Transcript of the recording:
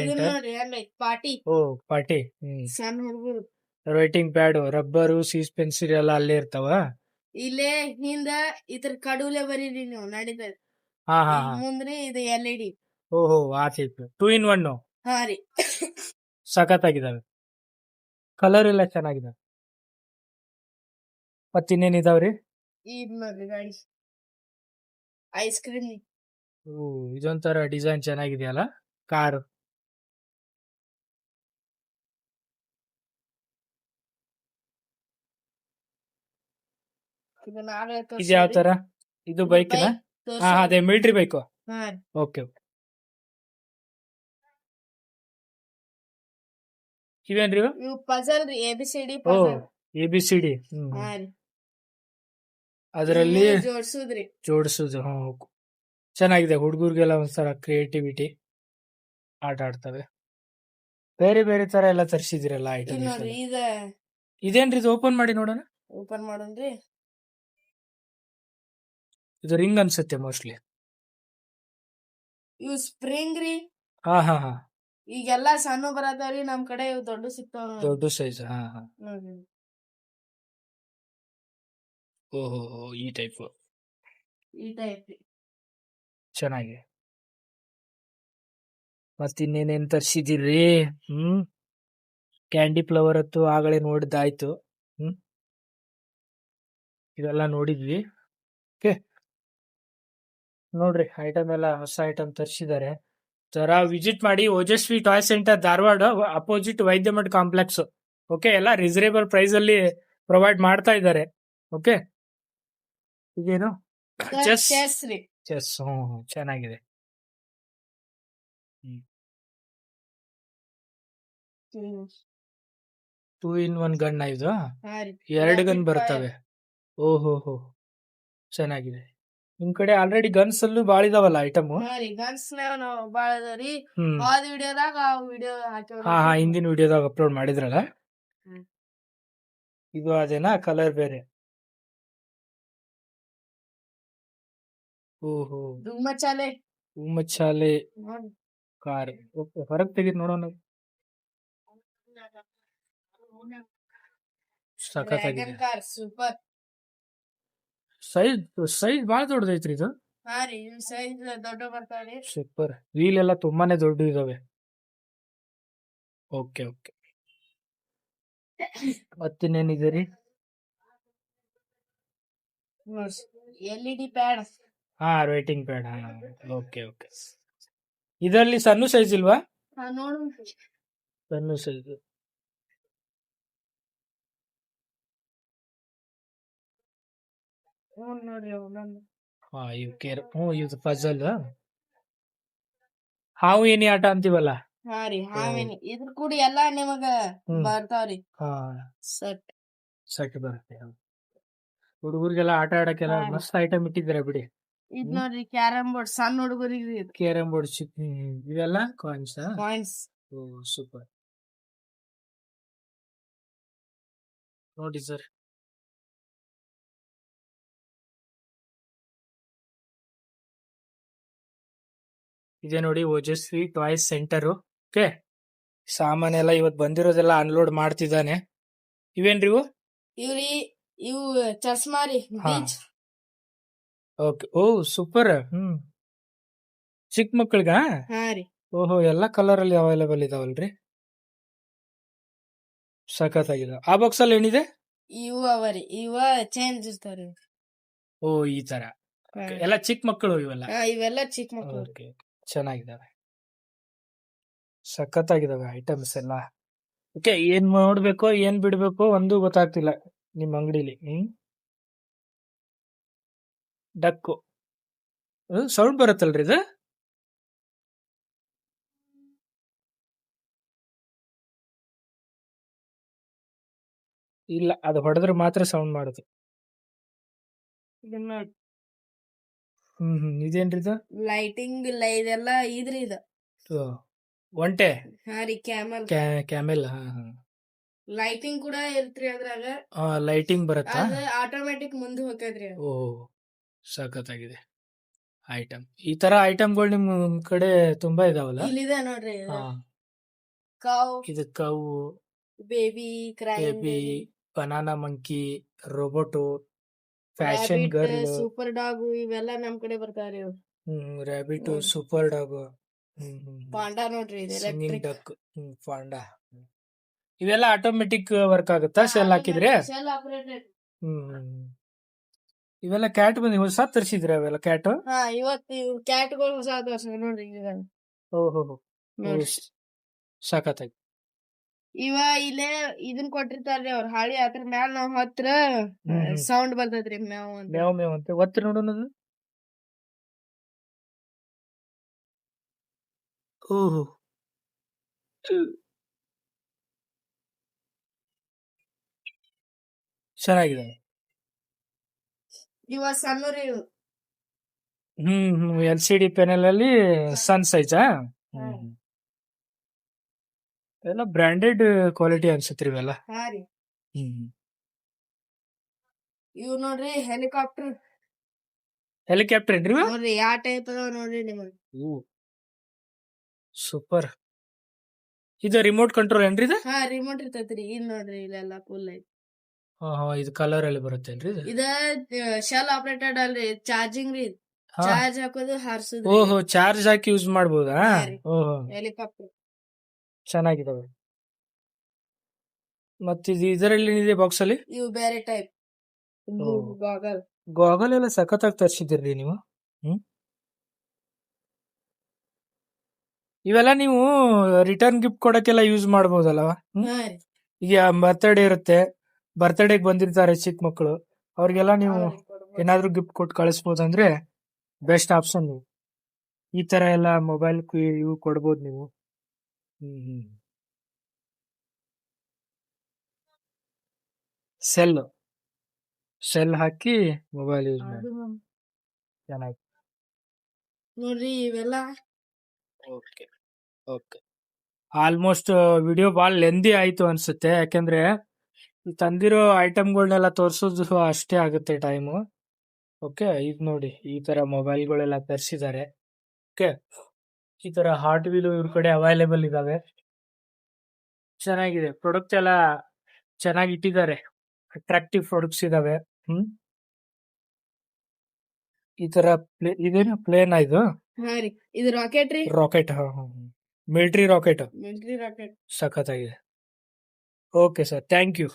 ಎಲ್ಲ ಪಾಟಿ. ಓ ಪಾಟಿ. ಸಣ್ಣ ಹುಡುಗರು. ರೈಟಿಂಗ್ ಪ್ಯಾಡ್ ರಬ್ಬರು ಸೀಸ್ ಪೆನ್ಸಿಲ್ ಎಲ್ಲ ಅಲ್ಲೇ ಇರ್ತಾವ? ಇಲ್ಲೇ ಹಿಂದ ಇದ್ರ ಕಡುಲೆ ಬರೀರಿ ನೀವು ನಡೀತ ಹಾ ಹಾ ಮುಂದ್ರಿ ಇದು ಎಲ್ ಇ ಡಿ ಓಹೋ ಆ ಟೈಪ್ ಟೂ ಇನ್ ಒನ್ ಹಾ ರೀ. ಸಖತ್ತಾಗಿದಾವೆ ಕಲರ್ ಎಲ್ಲ ಚೆನ್ನಾಗಿದಾವೆ ಮತ್ ಇದಾವ್ರಿ ಇದ್ ನೋಡ್ರಿ ಗಾಡಿ ಐಸ್ ಕ್ರೀಮ್ ಓ ಇದೊಂಥರ ಡಿಸೈನ್ ಚೆನ್ನಾಗಿದೆಯಲ್ಲ? ಕಾರ್. ಇದು ನಾವೇ ಇದು ಯಾವ ತರ ಇದು ಬೈಕ್ ಹಾ ಅದೇ ಮಿಲಿಟರಿ ಬೈಕು ಹಾ. ಓಕೆ ಇವೇನ್ರಿ ಇವು? ಇವು ಪಜಲ್ ರೀ A B C D puzzle A B C D ಹ್ಮ್ ಹಾ ಅದರಲ್ಲಿ ಜೋಡ್ಸುದ್ರಿ. ಜೋಡಿಸೋದು ಹ್ಮ್ ಚೆನ್ನಾಗಿದೆ ಹುಡುಗರಿಗೆಲ್ಲ ಒಂದ್ಸಲ ಕ್ರಿಯೇಟಿವಿಟಿ ಆಟ ಆಡ್ತವೆ ಬೇರೆ ಬೇರೆ ತರ ಎಲ್ಲ ತರಿಸಿದಿರಲ್ಲ ಐಟಮ್ ಇದೇನ್ರಿ ಇದು ಓಪನ್ ಮಾಡಿ ನೋಡೋಣ? ಓಪನ್ ಮಾಡೋಣ್ರಿ. ಇದು ರಿಂಗ್ ಅನ್ಸುತ್ತೆ ಮೋಸ್ಟ್ಲಿ. ಇವು ಸ್ಪ್ರಿಂಗ್ ರೀ. ಹಾ ಹಾ ಹಾ. ಈಗೆಲ್ಲಾ ಸಣ್ಣ ಬರತಾವ್ರಿ ನಮ್ ಕಡೆ ಇವು ದೊಡ್ಡ ಸಿಗ್ತಾವ. ದೊಡ್ಡ ಸೈಜ್ ಹಾ ಹಾ. ಓಹೋ ಈ ಟೈಪ್. ಈ ಟೈಪ್ ಚೆನ್ನಾಗಿ. ಮತ್ ಇನ್ನೇನೇನ್ ತರ್ಸಿದಿರಿ ಹ್ಮ್? ಕ್ಯಾಂಡಿ ಫ್ಲವರ್ ಹತ್ತು ಆಗಲೇ ನೋಡಿದ್ದಾಯ್ತು. ಹ್ಮ್? ಇದೆಲ್ಲ ನೋಡಿದ್ವಿ. ಓಕೆ. ನೋಡ್ರಿ ಐಟಮ್ ಎಲ್ಲ ಹೊಸ ಐಟಮ್ ತರಿಸಿದ್ದಾರೆ ಜರ ವಿಸಿಟ್ ಮಾಡಿ Ojaswi toy centre Dharwad opposite Vaidya Math complex okay ಎಲ್ಲ ರೀಸನೇಬಲ್ ಪ್ರೈಸ್ ಅಲ್ಲಿ ಪ್ರೊವೈಡ್ ಮಾಡ್ತಾ ಇದ್ದಾರೆ ಓಕೆ ಇದೇನು ಚೆಸ್ ಚೆಸ್ ಹ್ಮ್ ಚೆನ್ನಾಗಿದೆ. ಟೂ ಇನ್ ಒನ್ ಗನ್ ಇದು? ಎರಡು ಗನ್. ಬರ್ತವೆ. ಓಹೋ ಹೋ ಚೆನ್ನಾಗಿದೆ. ನಿಮ್ ಕಡೆ ಆಲ್ರೆಡಿ ಗನ್ಸ್ ಅಲ್ಲೂ ಬಾಳ ಇದಾವಲ್ಲ ಐಟಮ್ ರೀ ಗನ್ಸ್ ನಾವು ಬಾಳ ಅದಾವ್ರಿ ಹ್ಮ್. ವಿಡಿಯೋದಾಗ ಆ ವಿಡಿಯೋ ಹಾಕ್ಯಾವ್ರಿ ಹಾ ಹಾ ಹಿಂದಿನ ವಿಡಿಯೋದಾಗ ಅಪ್ಲೋಡ್ ಮಾಡಿದ್ರಲ್ಲ? ಹ್ಮ್. ಇದು ಅದೇನಾ ಕಲರ್ ಬೇರೆ. ಓಹೋ. ಧೂಮಚಾಲೆ. ಉಮ್ಮಚ್ಚಾಲೆ ಚಾಲೆ ಕಾರ್. ಓಕೆ ಹೊರಗ್ ತೆಗಿದ್ ನೋಡೋಣ. ಸಖತ್ತಾಗಿದೆ dragon car super. Size size ಬಾಳ ದೊಡ್ಡದೈತ್ರಿ ಇದು. ಹಾ ರೀ ಇವ್ ಸೈಜ್ ದೊಡ್ಡ ಬರ್ತಾವ್ರಿ ಸೂಪರ್ ವೀಲ್ ಎಲ್ಲ ತುಂಬಾನೇ ದೊಡ್ಡ ಇದಾವೆ. ಓಕೆ ಓಕೆ ಮತ್ತಿನ್ನೇನಿದೆ ರೀ? ಎಲ್ ಇ ಡಿ ಪ್ಯಾಡ್ ಹಾ ವೇಟಿಂಗ್ ಪ್ಯಾಡ್ ಹಾ. ಓಕೆ ಓಕೆ ಇದರಲ್ಲಿ ಸಣ್ಣ ಸೈಜ್ ಇಲ್ವಾ? ನೋಡು. ಸಣ್ಣ ಸೈಜ್ ಹ್ಞೂ ನೋಡಿ ಒಂದೊಂದು ಹಾ ಇವ್ ಕೇರ್ ಹ್ಞೂ ಇದು ಪಜಲ್ ಹಾವು ಏನಿ ಆಟ ಅಂತೀವಲ್ಲ? ಹಾ ರೀ ಹಾವೇನಿ ಇದ್ರ ಕೂಡ ಎಲ್ಲಾ ನಿಮಗ ಹ್ಮ್. ಬರ್ತಾವ್ರಿ. ಹಾ. ಸಟ್. ಸೆಟ್ ಬರುತ್ತೆ ಹುಡುಗರಿಗೆಲ್ಲ ಆಟ ಆಡಕ್ಕೆಲ್ಲ ಹಾ. ಮಸ್ತ್ ಐಟಮ್ ಇಟ್ಟಿದ್ದಾರೆ ಬಿಡಿ. ಇದ್ ಹ್ಮ್. ನೋಡ್ರಿ ಕ್ಯಾರಂ ಬೋರ್ಡ್ ಸಣ್ಣ ಹುಡುಗರಿಗೆ ಕೇರಂ ಬೋರ್ಡ್ ಇವೆಲ್ಲ ಕಾಯಿನ್ಸ್ ಕಾಯಿನ್ಸ್ ಓ ಸೂಪರ್. ನೋಡಿ ಸರ್. ಇದೆ ನೋಡಿ ಓಜಸ್ವಿ ಟಾಯ್ಸ್ ಸೆಂಟರ್. ಓಕೆ? ಸಾಮಾನೆಲ್ಲ ಇವತ್ತು ಬಂದಿರೋದೆಲ್ಲ ಅನ್ಲೋಡ್ ಮಾಡ್ತಿದ್ದಾನೆ. ಇವೇನ್ರಿ ಇವು? ಇವ್ರಿ ಇವು ಚಸ್ಮಾರಿ ಹಾ. Beach okay oh super. ಹ್ಮ್. ಚಿಕ್ಕ ಮಕ್ಕಳಿಗ ಹಾ ರೀ. ಓಹೋ ಎಲ್ಲ ಕಲರ್ ಅಲ್ಲಿ ಅವೈಲೇಬಲ್ ಇದಾವಲ್ರಿ. ಸಖತ್ತಾಗಿದೆ. ಆ ಬಾಕ್ಸ್ ಅಲ್ಲಿ ಏನಿದೆ? ಇವು ಅವರಿ ಇವ ಚೇಂಜ್ ಇರ್ತಾವ್ರಿ. ಓ ಈ ತರ. ಎಲ್ಲ ಚಿಕ್ಕ ಮಕ್ಕಳು ಇವೆಲ್ಲ? ಹಾ, ಇವೆಲ್ಲ ಚಿಕ್ಕ ಮಕ್ಳು ಓಕೆ. ಚೆನ್ನಾಗಿದಾವೆ ಸಖತ್ತಾಗಿದ್ದಾವೆ ಐಟಮ್ಸ್ ಎಲ್ಲ. ಓಕೆ ಏನ್ ನೋಡ್ಬೇಕೋ ಏನ್ ಬಿಡ್ಬೇಕೋ ಒಂದು ಗೊತ್ತಾಗ್ತಿಲ್ಲ ನಿಮ್ಮ ಅಂಗಡಿಲಿ ಹ್ಮ್? ಡಕ್ಕು. ಸೌಂಡ್ ಬರುತ್ತಲ್ರಿ ಇದು? ಇಲ್ಲ ಅದು ಹೊಡೆದ್ರೆ ಮಾತ್ರ ಸೌಂಡ್ ಮಾಡುದು. ಇದನ್ನ ಹ್ಮ್ ಹ್ಮ್. ಇದೇನ್ರಿ ಇದು? ಲೈಟಿಂಗ್ ಇಲ್ಲ ಇದೆಲ್ಲ ಇದ್ರಿ ಇದು. ಒಂಟೆ? ಹಾ ರೀ ಕ್ಯಾಮಲ್ ಕ್ಯಾಮೆಲ್ ಹಾ ಹಾ. ಲೈಟಿಂಗ್ ಕೂಡ ಇರ್ತ್ರಿ ಅದ್ರಾಗ. ಲೈಟಿಂಗ್ ಬರುತ್ತಾ? ಅದ ಆಟೋಮೆಟಿಕ್ ಮುಂದೆ ಹೋಗ್ತದ್ರಿ ಓ ಆಗಿದೆ ಐಟಮ್ ಈ ತರ ಐಟಮ್ಗಳು ನಿಮ್ ಕಡೆ ತುಂಬಾ ಇದಾವಲ್ಲ? ಇಲ್ಲಿದೆ ನೋಡ್ರಿ ಹಾ. ಕಾವ್ ಇದು cow baby crybaby banana monkey robot fashion girl super dog ಇವೆಲ್ಲ ನಮ್ ಕಡೆ ಬರ್ತಾವ್ರಿ ಇವು. ಹ್ಮ್ ರ್ಯಾಬಿಟ್ ಹ್ಮ್. ಸೂಪರ್ ಡಾಗ್ ಹ್ಮ್ ಹ್ಮ್ ಪಾಂಡಾ ನೋಡ್ರಿ ಇದು ಸಿಂಗಿಂಗ್ ಎಲೆಕ್ಟ್ರಿಕ್ ಡಕ್ ಹ್ಮ್ ಫಾಂಡಾ ಇವೆಲ್ಲ ಆಟೋಮೆಟಿಕ್ ವರ್ಕ್ ಆಗುತ್ತಾ? ಸೆಲ್ ಹಾಕಿದ್ರೆ? ಸೆಲ್ ಆಪರೇಟೆಡ್ ಹ್ಮ್ ಹ್ಮ್, ಹ್ಮ್. ಇವೆಲ್ಲ ಕ್ಯಾಟ್ ಬಂದಿ ಹೊಸ ತರಿಸಿದ್ರ ಅವೆಲ್ಲ ಕ್ಯಾಟ್ ಹಾ ಇವತ್ತು ಕ್ಯಾಟ್ ಕ್ಯಾಟ್ಗಳು ಹೊಸ ವರ್ಷ ನೋಡ್ರಿ ಈಗ. ಓಹೋ ನೋಡ್ರಿ. ಸಖತ್ತಾಗಿ ಇವ ಇಲ್ಲೇ ಇದನ್ ಕೊಟ್ಟಿರ್ತಾರ್ರಿ ಅವ್ರ ಹಾಳಿ ಅದ್ರ ಮ್ಯಾಲ ನಾವ್ ಹತ್ರ. ಸೌಂಡ್ ಬರ್ತೈತ್ರಿ ಮ್ಯಾವ್ ಮ್ಯಾವ್ ಮೇವ್ ಮೇವ್ ಅಂತ. ಒತ್ತಿ ನೋಡೋಣ ಅದು. ಓಹೋ. ಚೆನ್ನಾಗಿದೆ. ಇವ ಸಣ್ಣವ್ರಿ ಇವು. ಹ್ಮ್ ಹ್ಮ್. ಎಲ್ ಸಿ ಡಿ ಪೆನಲ್ ಅಲ್ಲಿ ಸನ್ ಸೈಜಾ ಹ್ಮ್. ಎಲ್ಲ ಬ್ರಾಂಡೆಡ್ ಕ್ವಾಲಿಟಿ ಅನ್ಸತ್ರಿ ಇವೆಲ್ಲ. ಹಾ ರೀ. ಹ್ಮ್ ಇವ್ ನೋಡ್ರಿ ಹೆಲಿಕಾಪ್ಟರ್ ಹೆಲಿಕಾಪ್ಟರ್ ಏನ್ರಿ ನೋಡ್ರಿ ಯಾ ಟೈಪ್ ಅದಾವ ನೋಡ್ರಿ ನಿಮಗ್ ಸೂಪರ್ ಇದು ರಿಮೋಟ್ ಕಂಟ್ರೋಲ್ ಏನ್ರಿ ಇದು? ಹಾ ರಿಮೋಟ್ ಇರ್ತೈತ್ರಿ. ಇಲ್ ನೋಡ್ರಿ ಇಲ್ಲೆಲ್ಲ ಫುಲ್ ಐತಿ. ಹಾ ಹಾ ಇದು ಕಲರ್ ಅಲ್ಲಿ ಬರುತ್ತೆನ್ರೀ ಇದು? ಇದ ಶೆಲ್ ಆಪರೇಟೆಡ್ ಅಲ್ರಿ. ಚಾರ್ಜಿಂಗ್ ರೀ. ಹಾ. ಚಾರ್ಜ್ ಹಾಕೋದು ಹಾರ್ಸುದು ಓಹೋ ಚಾರ್ಜ್ ಹಾಕಿ ಯೂಸ್ ಮಾಡ್ಬೋದಾ? ಹಾ ರೀ. ಓಹೋ. ಹೆಲಿಕಾಪ್ಟರ್ ಚೆನ್ನಾಗಿದಾವೆ. ಮತ್ತೆ ಇದು ಇದರಲ್ಲಿ ಏನಿದೆ ಬಾಕ್ಸ್ ಅಲ್ಲಿ? ಇವು ಬೇರೆ ಟೈಪ್ ಗೋಗಲ್ ಗಾಗಲ್ ಎಲ್ಲ ಸಖತ್ತಾಗಿ ತರಿಸಿದಿರ್ರಿ ನೀವು? ಹ್ಮ್? ಇವೆಲ್ಲ ನೀವು ರಿಟರ್ನ್ ಗಿಫ್ಟ್ ಕೊಡಕ್ಕೆಲ್ಲ ಯೂಸ್ ಮಾಡ್ಬೋದಲ್ವ? ಈಗ ಬರ್ತ್ಡೇ ಇರುತ್ತೆ. ಬರ್ತ್ಡೇಗೆ ಬಂದಿರ್ತಾರೆ ಚಿಕ್ಕ ಮಕ್ಕಳು. ಅವ್ರಿಗೆಲ್ಲ ನೀವು. ಏನಾದ್ರೂ ಗಿಫ್ಟ್ ಕೊಟ್ಟು ಕಳಿಸ್ಬೋದಂದ್ರೆ ಬೆಸ್ಟ್ ಆಪ್ಷನ್ ನೀವು. ಈ ತರ ಎಲ್ಲ ಮೊಬೈಲ್ ಇವು ಕೊಡ್ಬೋದು ನೀವು. ಸೆಲ್ ಸೆಲ್ ಹಾಕಿ ಮೊಬೈಲ್ ಯೂಸ್ ಮಾಡಿ ಅದು ಚೆನ್ನಾಗಿ ನೋಡ್ರಿ ಇವೆಲ್ಲ ಓಕೆ ಓಕೆ ಆಲ್ಮೋಸ್ಟ್ ವಿಡಿಯೋ ಭಾಳ ಲೆಂದಿ ಆಯ್ತು ಅನ್ಸುತ್ತೆ ಯಾಕಂದ್ರೆ ತಂದಿರೋ ಐಟಮ್ಗಳನ್ನೆಲ್ಲ ತೋರಿಸೋದು ಅಷ್ಟೇ ಆಗುತ್ತೆ ಟೈಮು ಓಕೆ ಇದು ನೋಡಿ ಈ ತರ ಮೊಬೈಲ್ಗಳೆಲ್ಲ ತರಿಸಿದ್ದಾರೆ. ಓಕೆ ಈ ತರ ಹಾಟ್ ವೀಲು ಇವ್ರ ಕಡೆ ಅವೈಲೇಬಲ್ ಇದಾವೆ. ಚೆನ್ನಾಗಿದೆ. ಪ್ರಾಡಕ್ಟ್ ಎಲ್ಲ ಚೆನ್ನಾಗಿ ಇಟ್ಟಿದ್ದಾರೆ. ಅಟ್ರಾಕ್ಟಿವ್ ಪ್ರಾಡಕ್ಟ್ಸ್ ಇದಾವೆ. ಹ್ಮ್? ಈ ತರ ಪ್ಲೇ ಇದೇನು ಪ್ಲೇನ್ ಇದು? ಇದು ರಾಕೆಟ್ ರೀ? Rocket military rocket military rocket ಸಖತ್ತಾಗಿದೆ. Okay sir thank you